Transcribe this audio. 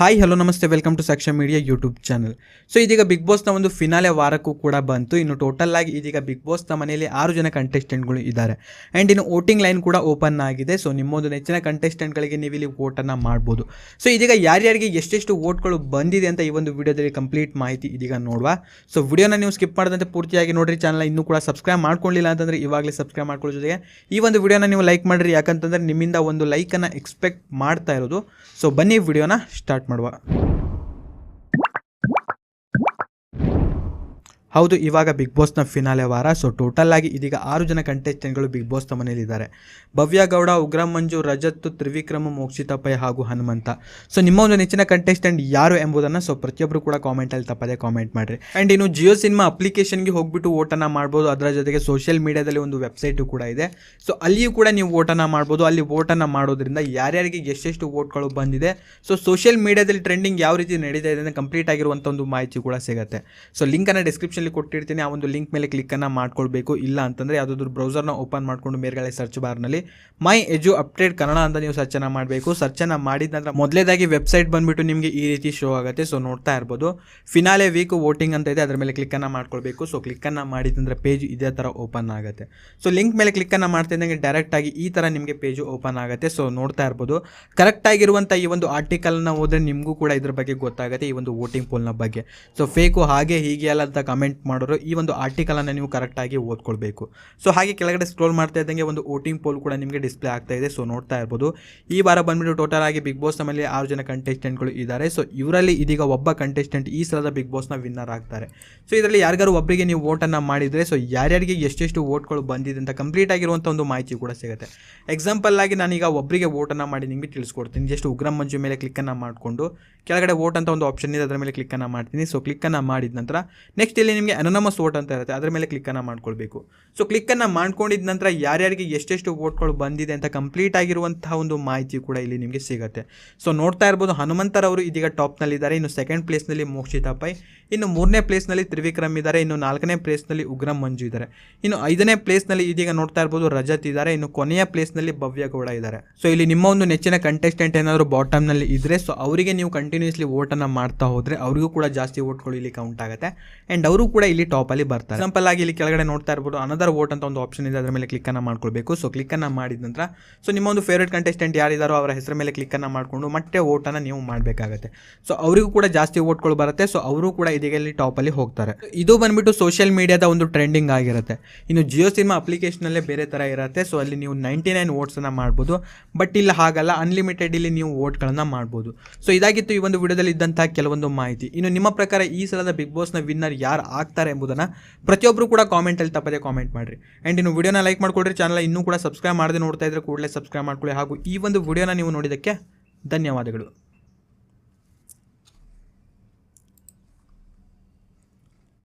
Hi hello ನಮಸ್ತೆ. Welcome to Saksha media YouTube channel so ಇದೀಗ big ಬಾಸ್ನ ಒಂದು ಫಿನಾಲೆ ವಾರಕ್ಕೂ ಕೂಡ ಬಂತು. ಇನ್ನು ಟೋಟಲ್ ಆಗಿ ಇದೀಗ ಬಿಗ್ ಬಾಸ್ನ ಮನೆಯಲ್ಲಿ ಆರು ಜನ ಕಂಟೆಸ್ಟೆಂಟ್ಗಳು ಇದ್ದಾರೆ. ಆ್ಯಂಡ್ ಇನ್ನು ವೋಟಿಂಗ್ ಲೈನ್ ಕೂಡ ಓಪನ್ ಆಗಿದೆ. ಸೊ ನಿಮ್ಮೊಂದು ನೆಚ್ಚಿನ ಕಂಟೆಸ್ಟೆಂಟ್ಗಳಿಗೆ ನೀವು ಇಲ್ಲಿ ವೋಟನ್ನು ಮಾಡ್ಬೋದು. ಸೊ ಇದೀಗ ಯಾರ್ಯಾರಿಗೆ ಎಷ್ಟೆಷ್ಟು ವೋಟ್ಗಳು ಬಂದಿದೆ ಅಂತ ಈ ಒಂದು ವಿಡಿಯೋದಲ್ಲಿ ಕಂಪ್ಲೀಟ್ ಮಾಹಿತಿ ಇದೀಗ ನೋಡುವ. ಸೊ ವಿಡಿಯೋನ ನೀವು ಸ್ಕಿಪ್ ಮಾಡದಂತೆ ಪೂರ್ತಿಯಾಗಿ ನೋಡಿರಿ. ಚಾನಲ್ ಇನ್ನೂ ಕೂಡ ಸಬ್ಸ್ಕ್ರೈಬ್ ಮಾಡ್ಕೊಳ್ಳಿಲ್ಲ ಅಂತಂದರೆ ಇವಾಗಲೇ ಸಬ್ಸ್ಕ್ರೈಬ್ ಮಾಡ್ಕೊಳ್ಳೋ ಜೊತೆಗೆ ಈ ಒಂದು ವಿಡಿಯೋನ ನೀವು ಲೈಕ್ ಮಾಡಿರಿ. ಯಾಕಂತಂದರೆ ನಿಮ್ಮಿಂದ ಒಂದು ಲೈಕನ್ನು ಎಕ್ಸ್ಪೆಕ್ಟ್ ಮಾಡ್ತಾ ಇರೋದು. ಸೊ ಬನ್ನಿ ವಿಡಿಯೋನ ಸ್ಟಾರ್ಟ್ ಮಾಡುವ. ಹೌದು, ಇವಾಗ ಬಿಗ್ ಬಾಸ್ನ ಫಿನಾಲೆ ವಾರ. ಸೊ ಟೋಟಲ್ ಆಗಿ ಇದೀಗ ಆರು ಜನ ಕಂಟೆಸ್ಟೆಂಟ್ಗಳು ಬಿಗ್ ಬಾಸ್ನ ಮನೆಯಲ್ಲಿದ್ದಾರೆ. ಭವ್ಯ ಗೌಡ, ಉಗ್ರಂ ಮಂಜು, ರಜತ್, ತ್ರಿವಿಕ್ರಮ ಮೋಕ್ಷಿತ ಪೈ ಹಾಗೂ ಹನುಮಂತ. ಸೊ ನಿಮ್ಮ ಒಂದು ನೆಚ್ಚಿನ ಕಂಟೆಸ್ಟೆಂಟ್ ಯಾರು ಎಂಬುದನ್ನು ಸೊ ಪ್ರತಿಯೊಬ್ಬರು ಕೂಡ ಕಾಮೆಂಟಲ್ಲಿ ತಪ್ಪದೆ ಕಾಮೆಂಟ್ ಮಾಡಿರಿ. ಆ್ಯಂಡ್ ಇನ್ನು ಜಿಯೋ ಸಿನಿಮಾ ಅಪ್ಲಿಕೇಶನ್ಗೆ ಹೋಗ್ಬಿಟ್ಟು ಓಟನ್ನು ಮಾಡ್ಬೋದು. ಅದರ ಜೊತೆಗೆ ಸೋಷಿಯಲ್ ಮೀಡಿಯಾದಲ್ಲಿ ಒಂದು ವೆಬ್ಸೈಟು ಕೂಡ ಇದೆ. ಸೊ ಅಲ್ಲಿಯೂ ಕೂಡ ನೀವು ಓಟನ್ನು ಮಾಡ್ಬೋದು. ಅಲ್ಲಿ ಓಟನ್ನು ಮಾಡೋದ್ರಿಂದ ಯಾರ್ಯಾರಿಗೆ ಎಷ್ಟೆಷ್ಟು ವೋಟ್ಗಳು ಬಂದಿದೆ. ಸೊ ಸೋಷಿಯಲ್ ಮೀಡಿಯಾದಲ್ಲಿ ಟ್ರೆಂಡಿಂಗ್ ಯಾವ ರೀತಿ ನಡೀತಾ ಇದೆ ಅಂತ ಕಂಪ್ಲೀಟ್ ಆಗಿರುವಂಥ ಒಂದು ಮಾಹಿತಿ ಕೂಡ ಸಿಗುತ್ತೆ. ಸೊ ಲಿಂಕನ್ನು ಡಿಸ್ಕ್ರಿಪ್ಷನ್ಲಿ ಕೊಟ್ಟಿರ್ತೀನಿ, ಆ ಒಂದು ಲಿಂಕ್ ಮೇಲೆ ಕ್ಲಿಕ್ಕನ್ನು ಮಾಡ್ಕೊಳ್ಬೇಕು. ಇಲ್ಲ ಅಂತಂದರೆ ಯಾವುದಾದ್ರು ಬ್ರೌಸರ್ನ ಓಪನ್ ಮಾಡಿಕೊಂಡು ಮೇಲ್ಗಡೆ ಸರ್ಚ್ ಬಾರ್ನಲ್ಲಿ ಮೈ ಎಜು ಅಪ್ಡೇಟ್ ಕನ್ನಡ ಅಂತ ನೀವು ಸರ್ಚನ್ನು ಮಾಡಬೇಕು. ಸರ್ಚನ್ನು ಮಾಡಿದ ನಂತರ ಮೊದಲೇದಾಗಿ ವೆಬ್ಸೈಟ್ ಬಂದುಬಿಟ್ಟು ನಿಮಗೆ ಈ ರೀತಿ ಶೋ ಆಗುತ್ತೆ. ಸೊ ನೋಡ್ತಾ ಇರ್ಬೋದು. ಫಿನಾಲೆ ವೀಕ್ ವೋಟಿಂಗ್ ಅಂತ ಇದೆ. ಅದರ ಮೇಲೆ ಕ್ಲಿಕ್ಕನ್ನು ಮಾಡ್ಕೊಳ್ಬೇಕು. ಸೊ ಕ್ಲಿಕ್ಕನ್ನು ಮಾಡಿದಂದ್ರೆ ಪೇಜ್ ಇದೇ ಥರ ಓಪನ್ ಆಗುತ್ತೆ. ಸೊ ಲಿಂಕ್ ಮೇಲೆ ಕ್ಲಿಕ್ಕನ್ನು ಮಾಡ್ತಿದ್ದಂಗೆ ಡೈರೆಕ್ಟಾಗಿ ಈ ಥರ ನಿಮಗೆ ಪೇಜು ಓಪನ್ ಆಗುತ್ತೆ. ಸೊ ನೋಡ್ತಾ ಇರ್ಬೋದು. ಕರೆಕ್ಟ್ ಆಗಿರುವಂಥ ಈ ಒಂದು ಆರ್ಟಿಕಲ್ನ ಓದಿದ್ರೆ ನಿಮಗೂ ಕೂಡ ಇದ್ರ ಬಗ್ಗೆ ಗೊತ್ತಾಗುತ್ತೆ. ಈ ಒಂದು ವೋಟಿಂಗ್ ಪೋಲ್ನ ಬಗ್ಗೆ. ಸೊ ಫೇಕು ಹಾಗೆ ಹೀಗೆ ಅಲ್ಲ ಅಂತ ಕಮೆಂಟ್ ಮಾಡೋರು ಈ ಒಂದು ಆರ್ಟಿಕಲನ್ನು ನೀವು ಕರೆಕ್ಟಾಗಿ ಓದ್ಕೊಳ್ಬೇಕು. ಸೊ ಹಾಗೆ ಕೆಳಗಡೆ ಸ್ಕ್ರೋಲ್ ಮಾಡ್ತಾ ಇದ್ದಂಗೆ ಒಂದು ವೋಟಿಂಗ್ ಪೋಲ್ ಕೂಡ ನಿಮಗೆ ಡಿಸ್ಪ್ಲೇ ಆಗ್ತಾ ಇದೆ. ಸೊ ನೋಡ್ತಾ ಇರ್ಬೋದು. ಈ ವಾರ ಬಂದ್ಬಿಟ್ಟು ಟೋಟಲ್ ಆಗಿ ಬಿಗ್ ಬಾಸ್ ನಮ್ಮಲ್ಲಿ ಆರು ಜನ ಕಂಟೆಸ್ಟೆಂಟ್ಗಳು ಇದ್ದಾರೆ. ಸೊ ಇವರಲ್ಲಿ ಇದೀಗ ಒಬ್ಬ ಕಂಟೆಸ್ಟೆಂಟ್ ಈ ಸಲದ ಬಿಗ್ ಬಾಸ್ನ ವಿನ್ನರ್ ಆಗ್ತಾರೆ. ಸೊ ಇದರಲ್ಲಿ ಯಾರಿಗಾರು ಒಬ್ಬರಿಗೆ ನೀವು ವೋಟನ್ನು ಮಾಡಿದರೆ ಸೊ ಯಾರ್ಯಾರಿಗೆ ಎಷ್ಟೆಷ್ಟು ವೋಟ್ಗಳು ಬಂದಿದೆ ಅಂತ ಕಂಪ್ಲೀಟ್ ಆಗಿರುವಂಥ ಒಂದು ಮಾಹಿತಿ ಕೂಡ ಸಿಗುತ್ತೆ. ಎಕ್ಸಾಂಪಲ್ ಆಗಿ ನಾನೀಗ ಒಬ್ಬರಿಗೆ ವೋಟನ್ನು ಮಾಡಿ ನಿಮಗೆ ತಿಳಿಸ್ಕೊಡ್ತೀನಿ. ಜಸ್ಟ್ ಉಗ್ರಂ ಮಂಜು ಮೇಲೆ ಕ್ಲಿಕ್ಕನ್ನು ಮಾಡಿಕೊಂಡು ಕೆಳಗಡೆ ವೋಟ್ ಅಂತ ಒಂದು ಆಪ್ಷನ್ ಇದೆ, ಅದರ ಮೇಲೆ ಕ್ಲಿಕ್ಕನ್ನು ಮಾಡ್ತೀನಿ. ಸೊ ಕ್ಲಿಕ್ಕನ್ನು ಮಾಡಿದ ನಂತರ ನೆಕ್ಸ್ಟ್ ಇಲ್ಲಿ ನಿಮಗೆ ಅನನಮಸ್ ವೋಟ್ ಅಂತ ಇರುತ್ತೆ, ಅದರ ಮೇಲೆ ಕ್ಲಿಕ್ಕನ್ನು ಮಾಡ್ಕೊಳ್ಬೇಕು. ಸೊ ಕ್ಲಿಕ್ಕನ್ನು ಮಾಡ್ಕೊಂಡಿದ ನಂತರ ಯಾರ್ಯಾರಿಗೆ ಎಷ್ಟೆಷ್ಟು ವೋಟ್ಗಳು ಬಂದಿದೆ ಅಂತ ಕಂಪ್ಲೀಟ್ ಆಗಿರುವಂತಹ ಒಂದು ಮಾಹಿತಿ ಕೂಡ ಇಲ್ಲಿ ನಿಮಗೆ ಸಿಗುತ್ತೆ. ಸೊ ನೋಡ್ತಾ ಇರ್ಬೋದು ಹನುಮಂತರವರು ಇದೀಗ ಟಾಪ್ನಲ್ಲಿದ್ದಾರೆ ಇನ್ನು ಸೆಕೆಂಡ್ ಪ್ಲೇಸ್ನಲ್ಲಿ ಮೋಕ್ಷಿತಾ ಪೈ ಇನ್ನು ಮೂರನೇ ಪ್ಲೇಸ್ನಲ್ಲಿ ತ್ರಿವಿಕ್ರಮ್ ಇದ್ದಾರೆ. ಇನ್ನು ನಾಲ್ಕನೇ ಪ್ಲೇಸ್ನಲ್ಲಿ ಉಗ್ರಂ ಮಂಜು ಇದ್ದಾರೆ. ಇನ್ನು ಐದನೇ ಪ್ಲೇಸ್ನಲ್ಲಿ ಇದೀಗ ನೋಡ್ತಾ ಇರ್ಬೋದು ರಜತ್ ಇದ್ದಾರೆ. ಇನ್ನು ಕೊನೆಯ ಪ್ಲೇಸ್ನಲ್ಲಿ ಭವ್ಯ ಗೌಡ ಇದ್ದಾರೆ. ಸೊ ಇಲ್ಲಿ ನಿಮ್ಮ ಒಂದು ನೆಚ್ಚಿನ ಕಂಟೆಸ್ಟೆಂಟ್ ಏನಾದರೂ ಬಾಟಮ್ನಲ್ಲಿ ಇದ್ದರೆ ಸೊ ಅವರಿಗೆ ನೀವು ಕಂಟಿನ್ಯೂಸ್ಲಿ ವೋಟನ್ನು ಮಾಡ್ತಾ ಹೋದರೆ, ಅವರಿಗೂ ಕೂಡ ಜಾಸ್ತಿ ವೋಟ್ಗಳು ಇಲ್ಲಿ ಕೌಂಟ್ ಆಗುತ್ತೆ. ಆ್ಯಂಡ್ ಅವರು ಕೂಡ ಇಲ್ಲಿ ಟಾಪ್ ಅಲ್ಲಿ ಬರ್ತಾರೆ. ಎಕ್ಸಾಂಪಲ್ ಆಗಿ ಇಲ್ಲಿ ಕೆಳಗಡೆ ನೋಡ್ತಾ ಇರ್ಬೋದು ಅನದರ್ ವೋಟ್ ಅಂತ ಒಂದು ಆಪ್ಷನ್ ಇದೆ, ಅದರ ಮೇಲೆ ಕ್ಲಿಕ್ ಅನ್ನ ಮಾಡ್ಕೊಳ್ಬೇಕು. ಸೊ ಕ್ಲಿಕ್ಕನ್ನು ಮಾಡಿದ ನಂತರ ಸೊ ನಿಮ್ಮ ಒಂದು ಫೇವ್ರೇಟ್ ಕಂಟೆಸ್ಟೆಂಟ್ ಯಾರಿದ್ದಾರೋ ಅವರ ಹೆಸರ ಮೇಲೆ ಕ್ಲಿಕ್ ಅನ್ನ ಮಾಡಿಕೊಂಡು ಮತ್ತೆ ವೋಟನ್ನು ನೀವು ಮಾಡಬೇಕಾಗುತ್ತೆ. ಸೊ ಅವರಿಗೂ ಕೂಡ ಜಾಸ್ತಿ ವೋಟ್ಗಳು ಬರುತ್ತೆ. ಸೊ ಅವರು ಕೂಡ ಇದೀಗ ಇಲ್ಲಿ ಟಾಪಲ್ಲಿ ಹೋಗ್ತಾರೆ. ಇದು ಬಂದ್ಬಿಟ್ಟು ಸೋಷಿಯಲ್ ಮೀಡಿಯಾದ ಒಂದು ಟ್ರೆಂಡಿಂಗ್ ಆಗಿರುತ್ತೆ. ಇನ್ನು ಜಿಯೋ ಸಿನಿಮಾ ಅಪ್ಲಿಕೇಶನಲ್ಲೇ ಬೇರೆ ಥರ ಇರುತ್ತೆ. ಸೊ ಅಲ್ಲಿ ನೀವು ನೈಂಟಿ ನೈನ್ ವೋಟ್ಸನ್ನು ಮಾಡ್ಬೋದು. ಬಟ್ ಇಲ್ಲಿ ಹಾಗಲ್ಲ ಅನ್ಲಿಮಿಟೆಡ್ ಇಲ್ಲಿ ನೀವು ವೋಟ್ಗಳನ್ನು ಮಾಡ್ಬೋದು. ಸೊ ಇದಾಗಿತ್ತು ಈ ಒಂದು ವಿಡಿಯೋದಲ್ಲಿ ಇದ್ದಂತಹ ಕೆಲವೊಂದು ಮಾಹಿತಿ. ಇನ್ನು ನಿಮ್ಮ ಪ್ರಕಾರ ಈ ಸಲದ ಬಿಗ್ ಬಾಸ್ನ ವಿನ್ನರ್ ಯಾರು ಆಗ್ತಾರೆ ಎಂಬುದನ್ನು ಪ್ರತಿಯೊಬ್ಬರು ಕೂಡ ಕಾಮೆಂಟಲ್ಲಿ ತಪ್ಪದೆ ಕಾಮೆಂಟ್ ಮಾಡಿರಿ. ಆ್ಯಂಡ್ ಇನ್ನು ವಿಡಿಯೋನ ಲೈಕ್ ಮಾಡ್ಕೊಡ್ರಿ ಚಾನಲ್ ಇನ್ನೂ ಕೂಡ ಸಬ್ಸ್ಕ್ರೈಬ್ ಮಾಡದೆ ನೋಡ್ತಾ ಇದ್ರೆ ಕೂಡಲೇ ಸಬ್ಸ್ಕ್ರೈಬ್ ಮಾಡ್ಕೊಳ್ಳಿ. ಹಾಗೂ ಈ ಒಂದು ವಿಡಿಯೋನ ನೀವು ನೋಡಿದ್ದಕ್ಕೆ ಧನ್ಯವಾದಗಳು.